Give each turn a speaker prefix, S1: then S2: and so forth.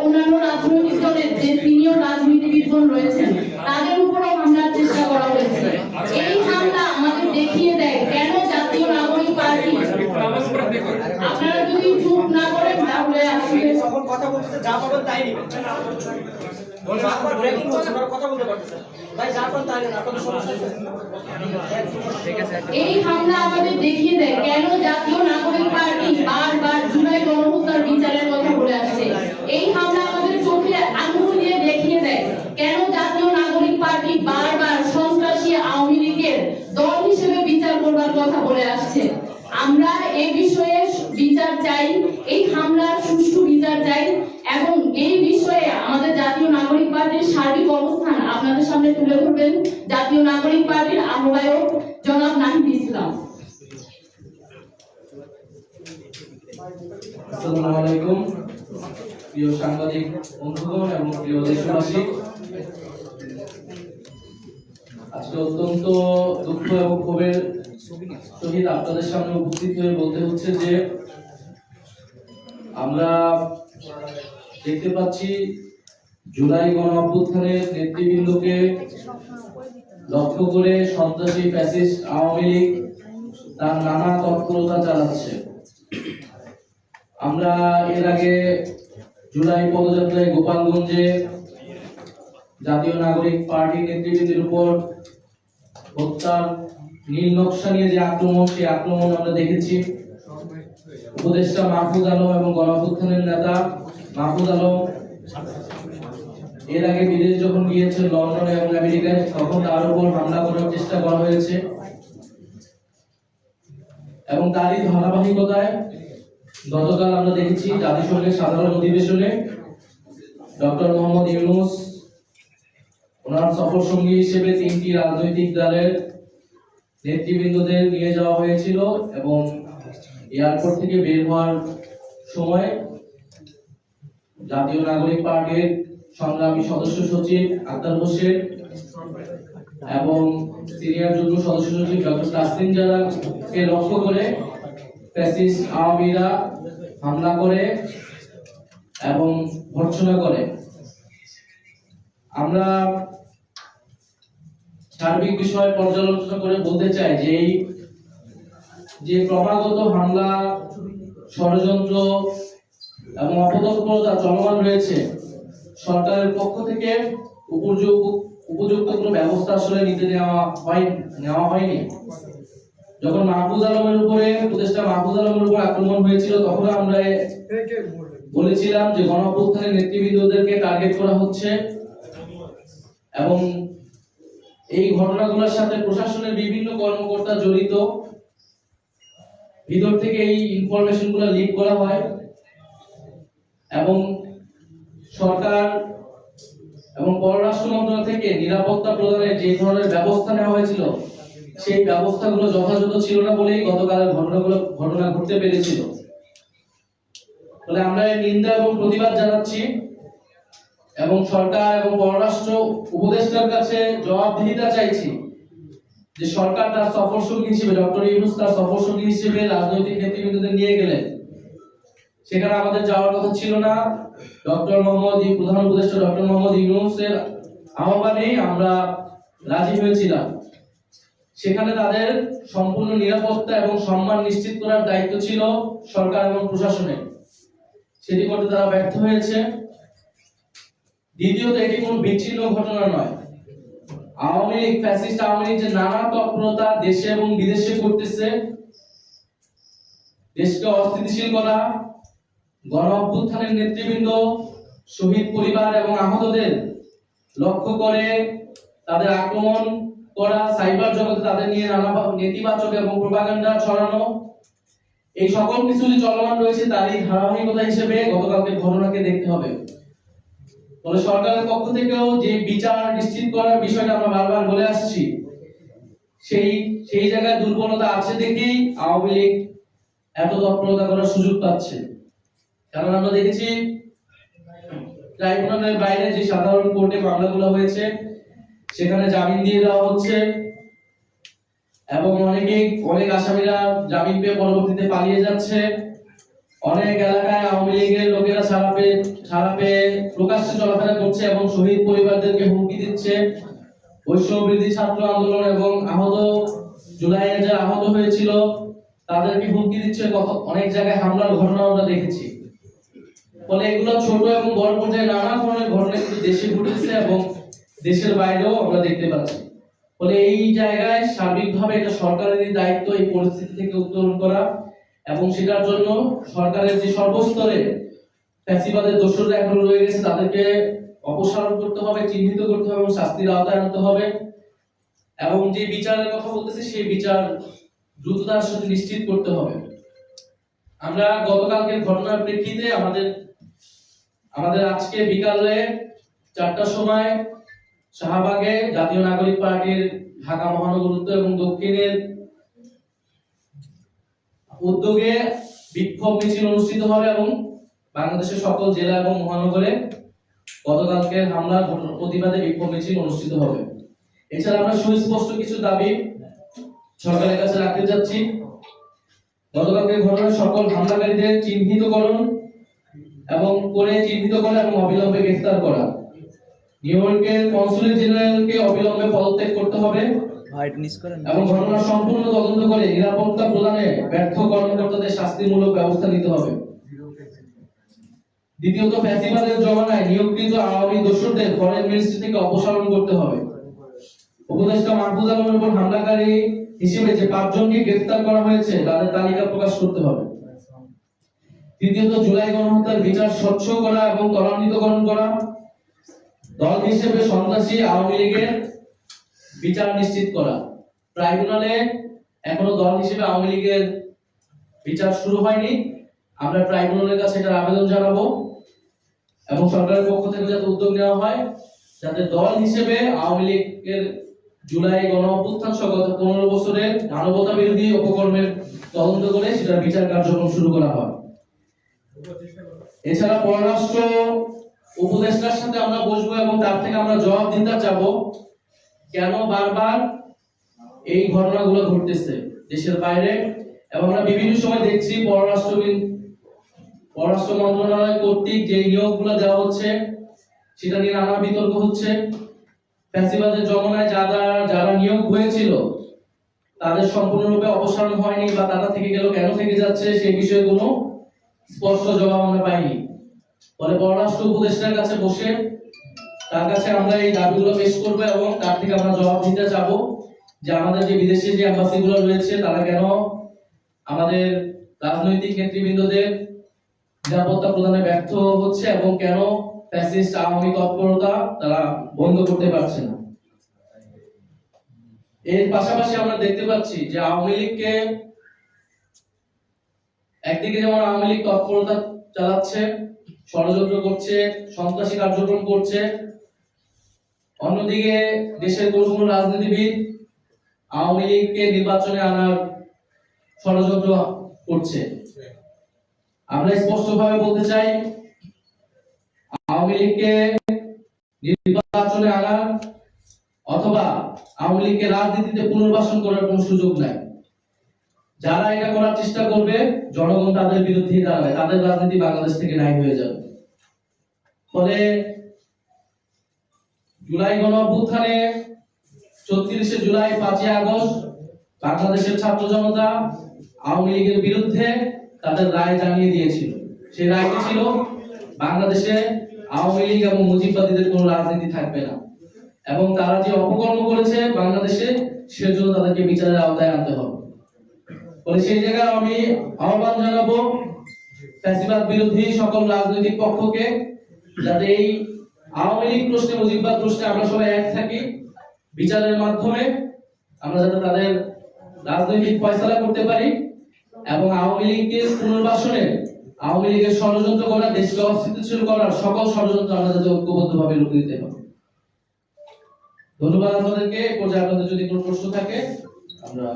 S1: অন্যান্য রাজনৈতিক দলের যে সিনিয়র রাজনীতিবিদগণ রয়েছেন তাদের উপরও হামলার চেষ্টা করা হয়েছে। এই হামলা আমাদের দেখিয়ে দেয় কেন জাতীয় নাগরিক পার্টি আপনারা যদি চুপ না করেন তাহলে আসলে
S2: যখন কথা যা তাই নিবেন। বলতে যা তাই আছে
S1: এই হামলা আমাদের দেখিয়ে দেয় কেন জাতীয় নাগরিক পার্টি বারবার জুলাই গণহত্যার বিচারের কথা বলে আসছে এই হামলা আমাদের চোখে আঙুল দিয়ে দেখিয়ে দেয় কেন জাতীয় নাগরিক পার্টি বারবার সন্ত্রাসী আওয়ামী লীগের দল হিসেবে করবার কথা বলে আসছে। আমরা এই বিষয়ে বিচার চাই, এই হামলার সুষ্ঠু বিচার চাই এবং এই বিষয়ে আমাদের জাতীয় নাগরিক পার্টির সার্বিক অবস্থান আপনাদের সামনে তুলে ধরবেন। জাতীয় নাগরিক পার্টির আহ্বায়ক জনাব নাহিদ ইসলাম।
S3: আসসালামু আলাইকুম। প্রিয় সাংবাদিক, বন্ধুগণ এবং প্রিয় দেশবাসী, আজকে অত্যন্ত দুঃখ এবং ক্ষোভের সহিত আপনাদের সামনে উপস্থিত হয়ে বলতে হচ্ছে যে আমরা দেখতে পাচ্ছি জুলাই গণ অভ্যুত্থানের নেতৃবৃন্দকে লক্ষ্য করে সন্ত্রাসী আওয়ামী লীগ তার নানা তৎপরতা চালাচ্ছে। আমরা এর আগে জুলাই পদযাত্রায় গোপালগঞ্জে জাতীয় নাগরিক পার্টি নেতৃবৃন্দের উপর হত্যার নীল নকশা নিয়ে যে আক্রমণ, সেই আক্রমণ আমরা দেখেছি। উপদেষ্টা মাহফুজ আলম এবং গণঅভ্যুত্থানের নেতা মাহফুজ আলম এর আগে বিদেশ যখন গিয়েছেন লন্ডনে এবং আমেরিকায়, তখন তার উপর হামলা করার চেষ্টা করা হয়েছে। এবং তারই ধারাবাহিকতায় গতকাল আমরা দেখেছি জাতিসংঘের সাধারণ অধিবেশনে ডক্টর মোহাম্মদ ইউনুস, ওনার সফর সঙ্গী হিসেবে তিনটি রাজনৈতিক দলের নেতৃবৃন্দদের নিয়ে যাওয়া হয়েছিল এবং এয়ারপোর্ট থেকে বের হওয়ার সময় জাতীয় নাগরিক পার্টির সংগ্রামী সদস্য সচিব আক্তার হোসেন এবং সিনিয়র যুগ্ম সদস্য সচিব ডক্টর তাসলিম জারাকে লক্ষ্য করে ফ্যাসিস্ট আওয়ামীরা হামলা করে এবং ভর্ৎসনা করে। আমরা সার্বিক বিষয় পর্যালোচনা করে বলতে চাই যে এই যে ক্রমাগত হামলা, ষড়যন্ত্র এবং অপতৎপরতা চলমান রয়েছে, সরকারের পক্ষ থেকে উপযুক্ত উপযুক্ত কোনো ব্যবস্থা আসলে নিতে নেওয়া হয়, নেওয়া হয়নি। যখন মাহফুজ আলমের উপরে, উপদেষ্টা মাহফুজ আলমের উপর আক্রমণ হয়েছিল, তখন আমরা বলেছিলাম যে গণ অভ্যুত্থানের নেতৃবৃন্দদেরকে টার্গেট করা হচ্ছে এবং এই ঘটনাগুলোর সাথে প্রশাসনের বিভিন্ন কর্মকর্তা জড়িত। ভিতর থেকে এই ইনফরমেশনগুলো লিক করা হয়। এবং সরকার এবং পররাষ্ট্র মন্ত্রণালয় থেকে নিরাপত্তা প্রদানের যে ধরনের ব্যবস্থা নেওয়া হয়েছিল, সেই ব্যবস্থাগুলো যথাযথ ছিল না বলেই গতকালের ঘটনাগুলো, ঘটনা ঘটতে পেরেছিল। ফলে আমরা নিন্দা এবং প্রতিবাদ জানাচ্ছি। এবং সরকার এবং পররাষ্ট্র উপদেষ্টার কাছে জবাবদিহিতা চাইছি যে সরকার তার সফর সঙ্গী হিসেবে, ডক্টর ইউনুস তার সফর সঙ্গী হিসেবে রাজনৈতিক নেতৃবৃন্দদের নিয়ে গেলেন। সেখানে আমাদের যাওয়ার কথা ছিল না। ডক্টর মোহাম্মদ প্রধান উপদেষ্টা ডক্টর মোহাম্মদ ইউনুসের আহ্বানে আমরা রাজি হয়েছিলাম। সেখানে তাদের সম্পূর্ণ নিরাপত্তা এবং সম্মান নিশ্চিত করার দায়িত্ব ছিল সরকার এবং প্রশাসনের। সেটি করতে তারা ব্যর্থ হয়েছে। দ্বিতীয়ত, এটি কোনো বিচ্ছিন্ন ঘটনা নয়। আওয়ামী লীগ, ফ্যাসিস্ট আওয়ামী লীগ যে নানা তৎপরতা দেশে এবং বিদেশে করতেছে দেশকে অস্থিতিশীল করা গণ অভ্যুত্থানের নেতৃবৃন্দ, শহীদ পরিবার এবং আহতদের লক্ষ্য করে তাদের আক্রমণ করা, সাইবার জগতে তাদের নিয়ে নানা নেতিবাচক এবং প্রোপাগান্ডা ছড়ানো, এই সকল কিছু যে চলমান রয়েছে তারই ধারাবাহিকতা হিসেবে গতকালকে ঘটনাকে দেখতে হবে। ফলে সরকারের পক্ষ থেকেও যে বিচার নিশ্চিত করার বিষয়টা আমরা বারবার বলে আসছি, সেই সেই জায়গায় দুর্বলতা আছে দেখেই আওয়ামী লীগ এত তৎপরতা করার সুযোগ পাচ্ছে। কারণ আমরা দেখেছি, ট্রাইব্যুনালের বাইরে যে সাধারণ কোর্টে মামলাগুলো হয়েছে, সেখানে জামিন দিয়ে দেওয়া হচ্ছে এবং অনেকেই, অনেক আসামিরা জামিন পেয়ে পরবর্তীতে পালিয়ে যাচ্ছে। অনেক এলাকায় আওয়ামী লীগের লোকেরা ছাড়া পেয়ে পেয়ে প্রকাশ্যে চলাফেরা করছে এবং শহীদ পরিবারদেরকে হুমকি দিচ্ছে। বৈষম্য বিরোধী ছাত্র আন্দোলন এবং আহত জুলাইয়ে যারা আহত হয়েছিল, তাদেরকে হুমকি দিচ্ছে অনেক জায়গায় হামলার ঘটনা আমরা দেখেছি। ফলে এগুলো ছোট এবং বড় পর্যায়ে নানা ধরনের ঘটনা কিন্তু দেশে ঘটেছে এবং দেশের বাইরেও আমরা দেখতে পাচ্ছি। ফলে এই জায়গায় সার্বিকভাবে এটা সরকারেরই দায়িত্ব এই পরিস্থিতি থেকে উত্তরণ করা। এবং সেটার জন্য সরকারের যে সর্বস্তরে ফ্যাসিবাদের দোষররা এখনও রয়ে গেছে, তাদেরকে অপসারণ করতে হবে, চিহ্নিত করতে হবে এবং শাস্তির আওতায় আনতে হবে। এবং যে বিচারের কথা বলতেছি, সেই বিচার দ্রুততার সাথে নিশ্চিত করতে হবে। আমরা গতকালকে ঘটনার প্রেক্ষিতে আমাদের আমাদের আজকে বিকালে চারটার সময় শাহবাগে জাতীয় নাগরিক পার্টির ঢাকা মহানগর উত্তর এবং দক্ষিণের উদ্যোগে বিক্ষোভ মিছিল অনুষ্ঠিত হবে এবং বাংলাদেশের সকল জেলা এবং মহানগরে গতকালকে হামলার প্রতিবাদে বিক্ষোভ মিছিল অনুষ্ঠিত হবে। এছাড়া আমরা সুস্পষ্ট কিছু দাবি সরকারের কাছে রাখতে যাচ্ছি। গতকালকে ঘটনার সকল হামলাকারীদের চিহ্নিতকরণ এবং করে চিহ্নিত করা এবং অবিলম্বে গ্রেফতার করা। নিউ ইয়র্কের কনসুলেট জেনারেলকে অবিলম্বে পদত্যাগ করতে হবে। এবং ঘটনা সম্পূর্ণ হামলাকারী হিসেবে যে পাঁচজনকে গ্রেফতার করা হয়েছে, তাদের তালিকা প্রকাশ করতে হবে। তৃতীয়ত, জুলাই গণহত্যার বিচার স্বচ্ছ করা এবং ত্বরান্বিতকরণ করা। দল হিসেবে সন্ত্রাসী আওয়ামী লীগের বিচার নিশ্চিত করা। ট্রাইব্যুনালে এখনও দল হিসেবে আওয়ামী লীগের বিচার শুরু হয়নি। আমরা ট্রাইব্যুনালের কাছে এটার আবেদন জানাব এবং সরকারের পক্ষ থেকে যাতে উদ্যোগ নেওয়া হয়, যাতে দল হিসেবে আওয়ামী লীগের জুলাই গণ অভ্যুত্থান সহ গত পনেরো বছরের মানবতা বিরোধী অপকর্মের তদন্ত করে সেটার বিচার কার্যক্রম শুরু করা হয়। এছাড়া পররাষ্ট্র উপদেষ্টার সাথে আমরা বসবো এবং তার থেকে আমরা জবাব দিতে চাবো। কেন বারবার এই ঘটনাগুলো ঘটতেছে দেশের বাইরে? এবং আমরা বিভিন্ন সময় দেখছি পররাষ্ট্র পররাষ্ট্র মন্ত্রণালয় কর্তৃক যে নিয়োগগুলো দেওয়া হচ্ছে, সেটা নিয়ে নানা বিতর্ক হচ্ছে। ফ্যাসিবাদের জমানায় যারা যারা নিয়োগ হয়েছিল, তাদের সম্পূর্ণরূপে অপসারণ হয়নি বা তারা থেকে গেল কেন থেকে যাচ্ছে সেই বিষয়ে কোনো স্পষ্ট জবাব আমরা পাইনি। ফলে পররাষ্ট্র উপদেষ্টার কাছে বসে তার কাছে আমরা এই দাবিগুলো পেশ করব এবং তার থেকে আমরা জবাব দিতে চাবো যে আমাদের যে বিদেশি যে এম্বাসি গুলো রয়েছে, তারা কেন আমাদের রাজনৈতিক নেতৃবৃন্দদের নিরাপত্তা প্রদানে ব্যর্থ হচ্ছে এবং কেন ফ্যাসিস্ট আওয়ামী তৎপরতা তারা বন্ধ করতে পারছে না? এর পাশাপাশি আমরা দেখতে পাচ্ছি যে আওয়ামী লীগকে একদিকে যেমন আওয়ামী লীগ তৎপরতা চালাচ্ছে, ষড়যন্ত্র করছে, সন্ত্রাসী কার্যক্রম করছে অন্যদিকে দেশের কোন কোন রাজনীতিবিদ আওয়ামী লীগকে নির্বাচনে আনার ষড়যন্ত্র করছে। আমরা স্পষ্টভাবে বলতে চাই, আওয়ামী লীগকে নির্বাচনে আনার অথবা আওয়ামী লীগকে রাজনীতিতে পুনর্বাসন করার কোনো সুযোগ নাই। যারা এটা করার চেষ্টা করবে, জনগণ তাদের বিরুদ্ধে দাঁড়াবে, তাদের রাজনীতি বাংলাদেশ থেকে নাই হয়ে যাবে। ফলে জুলাই গণ অভ্যুত্থানে চৌত্রিশে জুলাই পাঁচই আগস্ট বাংলাদেশের ছাত্র জনতা আওয়ামী লীগের বিরুদ্ধে তাদের রায় জানিয়ে দিয়েছিল। সেই রায়টি ছিল, বাংলাদেশে আওয়ামী লীগ এবং মুজিববাদীদের কোনো রাজনীতি থাকবে না। এবং তারা যে অপকর্ম করেছে বাংলাদেশে, সেজন্য তাদেরকে বিচারের আওতায় আনতে হবে। ফলে সেই জায়গায় আমি আহ্বান জানাব, ফ্যাসিবাদ বিরোধী সকল রাজনৈতিক পক্ষকে যাতে এই আওয়ামী লীগ প্রশ্নে মুজিববাদ প্রশ্নে আমরা সবাই এক থাকি। বিচারের মাধ্যমে আমরা যাতে তাদের রাজনৈতিক ফয়সালা করতে পারি এবং আওয়ামী লীগের পুনর্বাসনে, আওয়ামী লীগের ষড়যন্ত্র করা দেশকে অস্থিতিশীল করার সকল ষড়যন্ত্র আমরা যাতে ঐক্যবদ্ধভাবে রুখে দিতে পারি। ধন্যবাদ আপনাদেরকে। পর্যায়ে আপনাদের যদি কোনো প্রশ্ন থাকে, আমরা